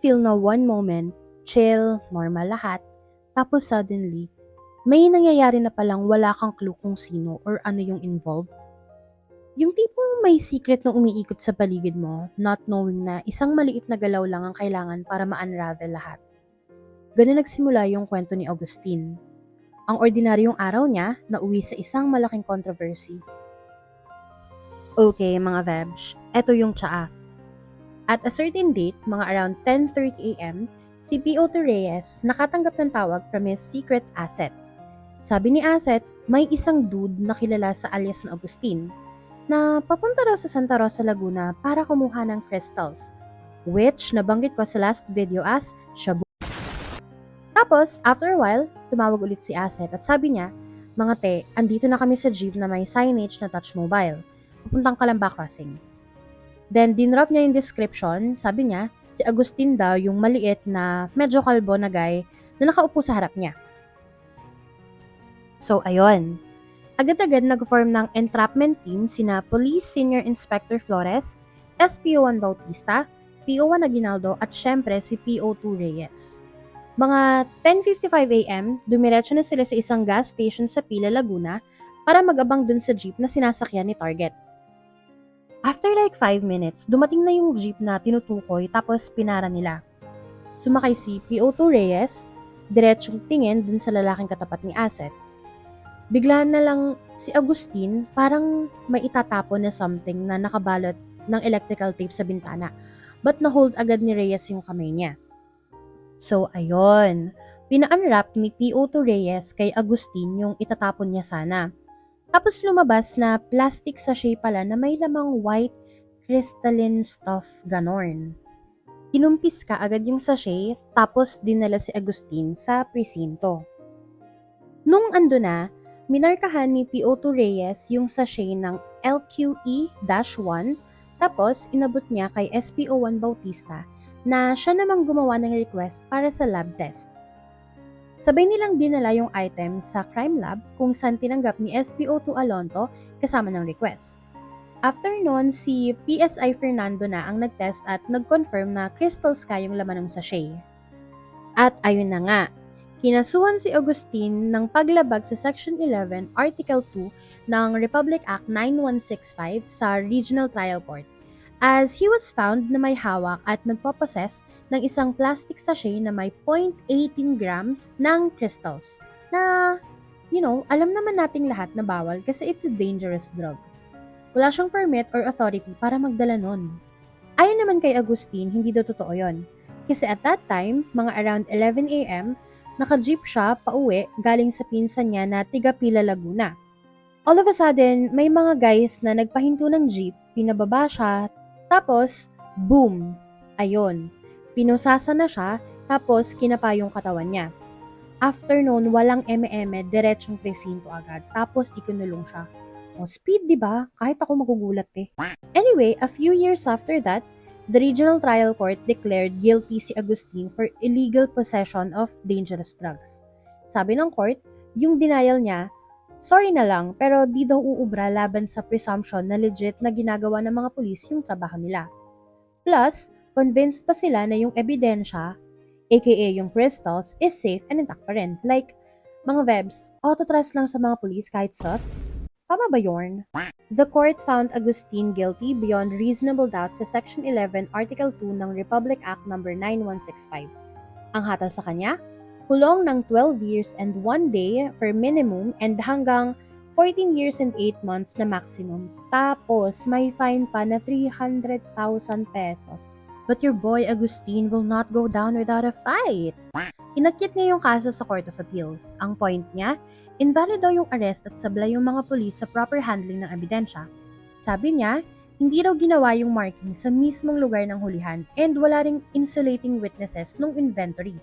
Feel na one moment, chill, normal lahat, tapos suddenly, may nangyayari na palang wala kang clue kung sino or ano yung involved? Yung tipong may secret na umiikot sa paligid mo, not knowing na isang maliit na galaw lang ang kailangan para ma-unravel lahat. Ganun nagsimula yung kwento ni Augustine. Ang ordinaryong araw niya na uwi sa isang malaking controversy. Okay, mga vebs, eto yung tsaa. At a certain date, mga around 10.30 a.m., si P.O. Reyes nakatanggap ng tawag from his secret asset. Sabi ni Asset, may isang dude na kilala sa alias na Agustin na papunta raw sa Santa Rosa, Laguna para kumuha ng crystals, which nabanggit ko sa last video as shabu. Tapos, after a while, tumawag ulit si Asset at sabi niya, mga te, andito na kami sa jeep na may signage na touch mobile. Pupuntang Kalamba Crossing. Then, dinrop niya yung description. Sabi niya, si Agustin daw yung maliit na medyo kalbo na guy na nakaupo sa harap niya. So, ayun. Agad-agad nag-form ng entrapment team sina Police Senior Inspector Flores, SPO1 Bautista, PO1 Aguinaldo at syempre si PO2 Reyes. Mga 10.55 a.m., dumiretso na sila sa isang gas station sa Pila, Laguna para mag-abang dun sa jeep na sinasakyan ni Target. After like 5 minutes, dumating na yung jeep na tinutukoy tapos pinara nila. Sumakay si PO2 Reyes, diretsong tingin dun sa lalaking katapat ni Asset. Bigla na lang si Agustin parang may itatapon na something na nakabalot ng electrical tape sa bintana but na-hold agad ni Reyes yung kamay niya. So ayun, pina-unwrap ni PO2 Reyes kay Agustin yung itatapon niya sana. Tapos lumabas na plastic sachet pala na may lamang white crystalline stuff ganorn. Kinumpis ka agad yung sachet tapos dinala si Agustin sa presinto. Nung ando na, minarkahan ni PO2 Reyes yung sachet ng LQE-1 tapos inabot niya kay SPO1 Bautista na siya namang gumawa ng request para sa lab test. Sabay nilang dinala yung item sa crime lab kung saan tinanggap ni SPO2 Alonto kasama ng request. After nun, si PSI Fernando na ang nagtest at nag-confirm na crystal sky yung laman ng sachet. At ayun na nga, kinasuhan si Agustin ng paglabag sa Section 11, Article 2 ng Republic Act 9165 sa Regional Trial Court as he was found na may hawak at nagpaposes ng isang plastic sachet na may 0.18 grams ng crystals na, you know, alam naman nating lahat na bawal kasi it's a dangerous drug. Wala siyang permit or authority para magdala nun. Ayon naman kay Agustin, hindi daw totoo yon. Kasi at that time, mga around 11 a.m., naka-jeep siya pauwi galing sa pinsan niya na tiga Pila, Laguna. All of a sudden, may mga guys na nagpahinto ng jeep, pinababa siya, tapos, boom! Ayon. Pinusasa na siya, tapos kinapa yung katawan niya. After noon, walang eme-eme, diretsong presinto agad. Tapos, ikinulong siya. O, speed, di ba? Kahit ako magugulat eh. Anyway, a few years after that, the Regional Trial Court declared guilty si Agustin for illegal possession of dangerous drugs. Sabi ng court, yung denial niya Sorry na lang, pero di daw uubra laban sa presumption na legit na ginagawa ng mga pulis yung trabaho nila. Plus, convinced pa sila na yung ebidensya, aka yung crystals, is safe and intact pa rin. Like, mga webs, autotrust lang sa mga pulis kahit sus? Tama ba yorn? The court found Agustin guilty beyond reasonable doubt sa Section 11, Article 2 ng Republic Act No. 9165. Ang hatal sa kanya, kulong ng 12 years and 1 day for minimum and hanggang 14 years and 8 months na maximum. Tapos, may fine pa na 300,000 pesos. But your boy Agustin will not go down without a fight. Inakyat niya yung kaso sa Court of Appeals. Ang point niya, invalid daw yung arrest at sablay yung mga pulis sa proper handling ng ebidensya. Sabi niya, hindi daw ginawa yung marking sa mismong lugar ng hulihan and wala ring insulating witnesses nung inventory.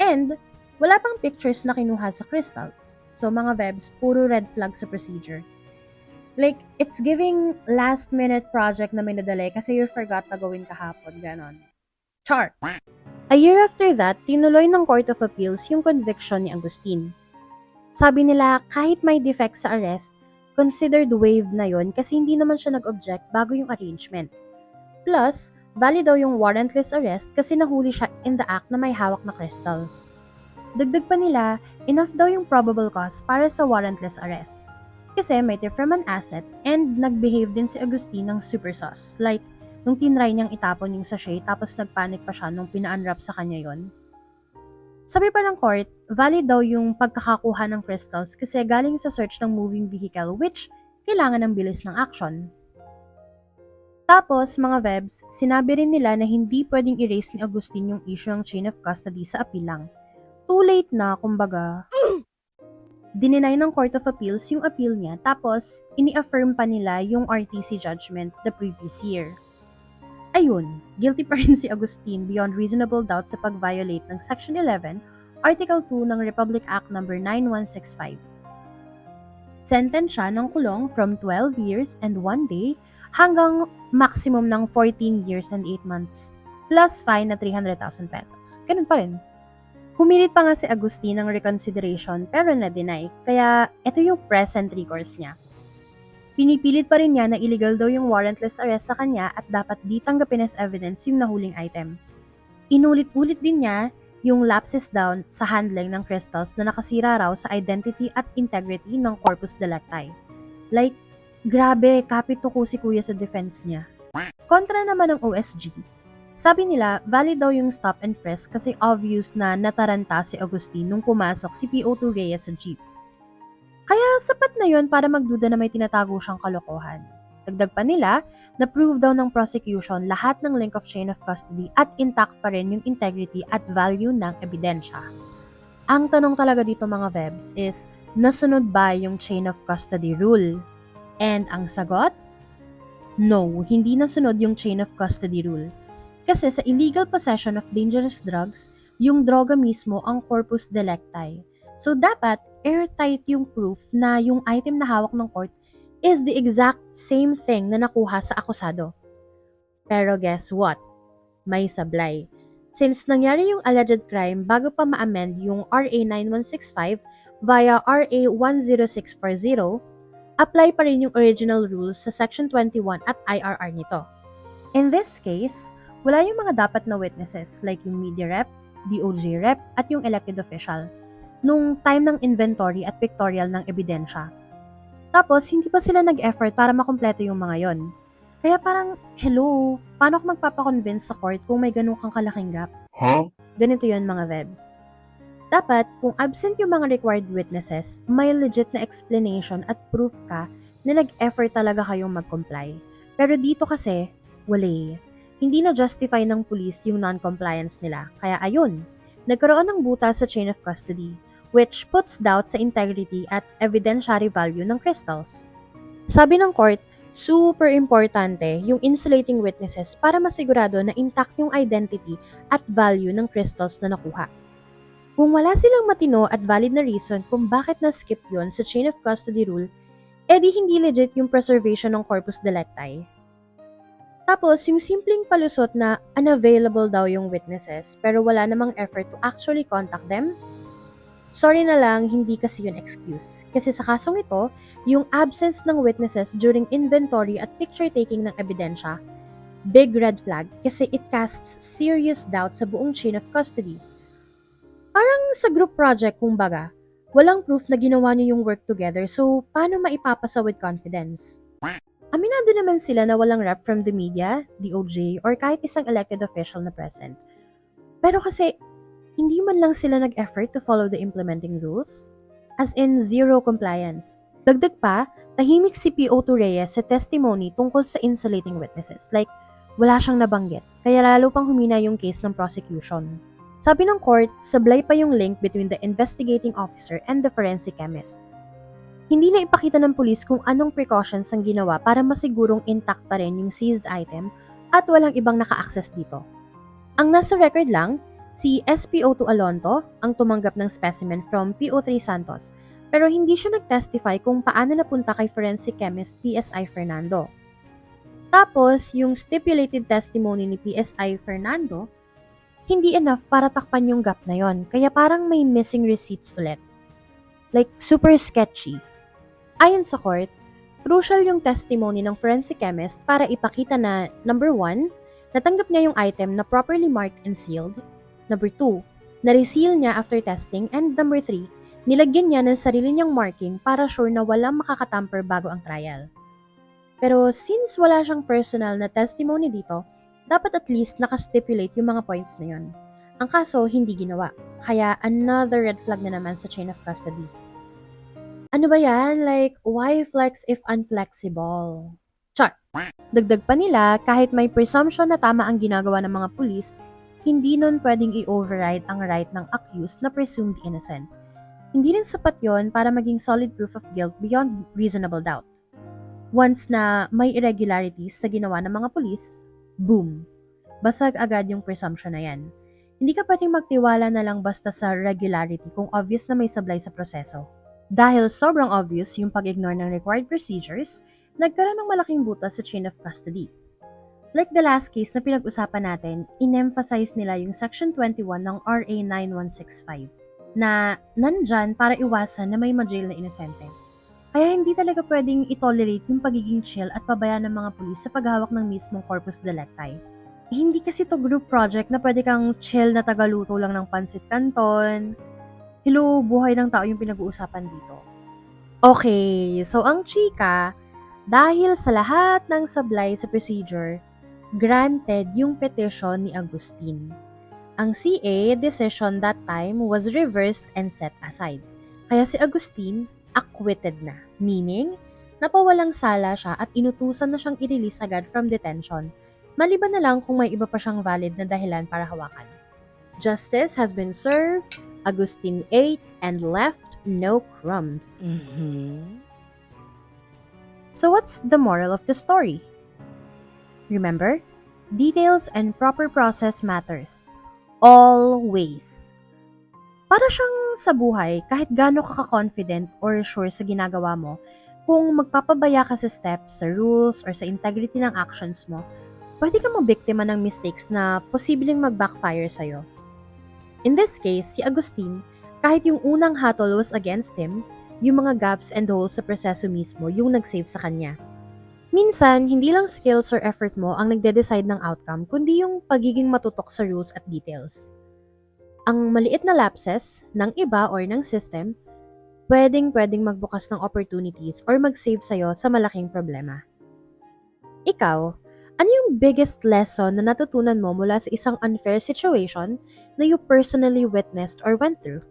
And, wala pang pictures na kinuha sa crystals. So, mga webs, puro red flag sa procedure. Like, it's giving last-minute project na may nadali kasi you forgot na gawin kahapon, ganon. Char! A year after that, tinuloy ng Court of Appeals yung conviction ni Agustin. Sabi nila, kahit may defect sa arrest, considered waived na yon kasi hindi naman siya nag-object bago yung arrangement. Plus, valid daw yung warrantless arrest kasi nahuli siya in the act na may hawak na crystals. Dagdag pa nila, enough daw yung probable cause para sa warrantless arrest. Kasi may from an asset and nag-behave din si Agustin ng super sus. Like, nung tinry niyang itapon yung sachet tapos nagpanic pa siya nung pina-unwrap sa kanya yon. Sabi pa ng court, valid daw yung pagkakakuha ng crystals kasi galing sa search ng moving vehicle which kailangan ng bilis ng action. Tapos, mga webs, sinabi rin nila na hindi pwedeng erase ni Agustin yung issue ng chain of custody sa apilang. Too late na, kumbaga. Dininay ng Court of Appeals yung appeal niya tapos ini-affirm pa nila yung RTC judgment the previous year. Ayun, guilty pa rin si Agustin beyond reasonable doubt sa pag-violate ng Section 11, Article 2 ng Republic Act No. 9165. Sentence siya ng kulong from 12 years and 1 day hanggang maximum ng 14 years and 8 months plus fine na 300,000 pesos. Ganun pa rin. Humirit pa nga si Agustin ng reconsideration pero na-deny, kaya ito yung present recourse niya. Pinipilit pa rin niya na illegal daw yung warrantless arrest sa kanya at dapat di tanggapin as evidence yung nahuling item. Inulit-ulit din niya yung lapses down sa handling ng crystals na nakasira raw sa identity at integrity ng corpus delicti. Like, grabe, kapito ko si kuya sa defense niya. Kontra naman ng OSG, sabi nila, valid daw yung stop and frisk kasi obvious na nataranta si Agustin nung pumasok si PO2 Reyes sa jeep. Kaya sapat na yon para magduda na may tinatago siyang kalokohan. Dagdag pa nila, na-prove daw ng prosecution lahat ng link of chain of custody at intact pa rin yung integrity at value ng ebidensya. Ang tanong talaga dito mga webs is, nasunod ba yung chain of custody rule? And ang sagot? No, hindi nasunod yung chain of custody rule. Kasi sa illegal possession of dangerous drugs, yung droga mismo ang corpus delicti. So dapat airtight yung proof na yung item na hawak ng court is the exact same thing na nakuha sa akusado. Pero guess what? May sablay. Since nangyari yung alleged crime bago pa ma-amend yung RA 9165 via RA 10640, apply pa rin yung original rules sa Section 21 at IRR nito. In this case, wala yung mga dapat na witnesses like yung media rep, DOJ rep, at yung elected official nung time ng inventory at pictorial ng ebidensya. Tapos, hindi pa sila nag-effort para makompleto yung mga yon. Kaya parang, hello, paano ako magpapakonvince sa court kung may ganun kang kalaking gap? Huh? Ganito yon mga webs. Dapat, kung absent yung mga required witnesses, may legit na explanation at proof ka na nag-effort talaga kayong mag-comply. Pero dito kasi, wala eh hindi na justify ng pulis yung non-compliance nila. Kaya ayun, nagkaroon ng buta sa chain of custody, which puts doubt sa integrity at evidentiary value ng crystals. Sabi ng court, super importante yung insulating witnesses para masigurado na intact yung identity at value ng crystals na nakuha. Kung wala silang matino at valid na reason kung bakit na-skip yon sa chain of custody rule, edi hindi legit yung preservation ng corpus delicti. Tapos, yung simpleng palusot na unavailable daw yung witnesses pero wala namang effort to actually contact them, sorry na lang, hindi kasi yun excuse. Kasi sa kasong ito, yung absence ng witnesses during inventory at picture-taking ng ebidensya, big red flag kasi it casts serious doubt sa buong chain of custody. Parang sa group project, kumbaga, walang proof na ginawa niyo yung work together so paano maipapasa with confidence? Aminado naman sila na walang rep from the media, DOJ, or kahit isang elected official na present. Pero kasi, hindi man lang sila nag-effort to follow the implementing rules? As in, zero compliance. Dagdag pa, tahimik si PO2 Reyes sa testimony tungkol sa insulating witnesses. Like, wala siyang nabanggit, kaya lalo pang humina yung case ng prosecution. Sabi ng court, sablay pa yung link between the investigating officer and the forensic chemist. Hindi na ipakita ng pulis kung anong precautions ang ginawa para masigurong intact pa rin yung seized item at walang ibang naka-access dito. Ang nasa record lang, si SPO2 Alonto ang tumanggap ng specimen from PO3 Santos pero hindi siya nag-testify kung paano napunta kay forensic chemist PSI Fernando. Tapos, yung stipulated testimony ni PSI Fernando, hindi enough para takpan yung gap na yon. Kaya parang may missing receipts ulit. Like, super sketchy. Ayon sa court, crucial yung testimony ng forensic chemist para ipakita na, number one, Natanggap niya yung item na properly marked and sealed. Number 2, na-reseal niya after testing. And number 3, nilagyan niya ng sarili niyang marking para sure na walang makakatamper bago ang trial. Pero since wala siyang personal na testimony dito, dapat at least nakastipulate yung mga points na yun. Ang kaso, hindi ginawa. Kaya another red flag na naman sa chain of custody. Ano ba yan? Like, why flex if unflexible? Char. Dagdag pa nila, kahit may presumption na tama ang ginagawa ng mga pulis, hindi nun pwedeng i-override ang right ng accused na presumed innocent. Hindi rin sapat yon para maging solid proof of guilt beyond reasonable doubt. Once na may irregularities sa ginawa ng mga pulis, boom, basag agad yung presumption na yan. Hindi ka pwedeng magtiwala na lang basta sa regularity kung obvious na may sablay sa proseso. Dahil sobrang obvious yung pag-ignore ng required procedures, nagkaroon ng malaking butas sa chain of custody. Like the last case na pinag-usapan natin, in-emphasize nila yung Section 21 ng RA 9165 na nandyan para iwasan na may ma-jail na inosente. Kaya hindi talaga pwedeng itolerate yung pagiging chill at pabayaan ng mga pulis sa paghawak ng mismong corpus delicti. Hindi kasi to group project na pwede kang chill na tagaluto lang ng pansit canton. Hello, buhay ng tao yung pinag-uusapan dito. Okay, so ang chika, dahil sa lahat ng sablay sa procedure, granted yung petition ni Agustin. Ang CA decision that time was reversed and set aside. Kaya si Agustin acquitted na, meaning napawalang sala siya at inutusan na siyang i-release agad from detention, maliban na lang kung may iba pa siyang valid na dahilan para hawakan. Justice has been served, Agustin ate and left no crumbs. Mhm. So what's the moral of the story? Remember, details and proper process matters. Always. Para siyang sa buhay, kahit gaano ka ka-confident or sure sa ginagawa mo, kung magpapabaya ka sa steps, sa rules, or sa integrity ng actions mo, pwede ka mabiktima ng mistakes na posibleng mag-backfire sa'yo. In this case, si Agustin, kahit yung unang hatol was against him, yung mga gaps and holes sa proseso mismo yung nag-save sa kanya. Minsan, hindi lang skills or effort mo ang nagde-decide ng outcome, kundi yung pagiging matutok sa rules at details. Ang maliit na lapses ng iba or ng system, pwedeng-pwedeng magbukas ng opportunities or mag-save sa'yo sa malaking problema. Ikaw, ano yung biggest lesson na natutunan mo mula sa isang unfair situation na you personally witnessed or went through?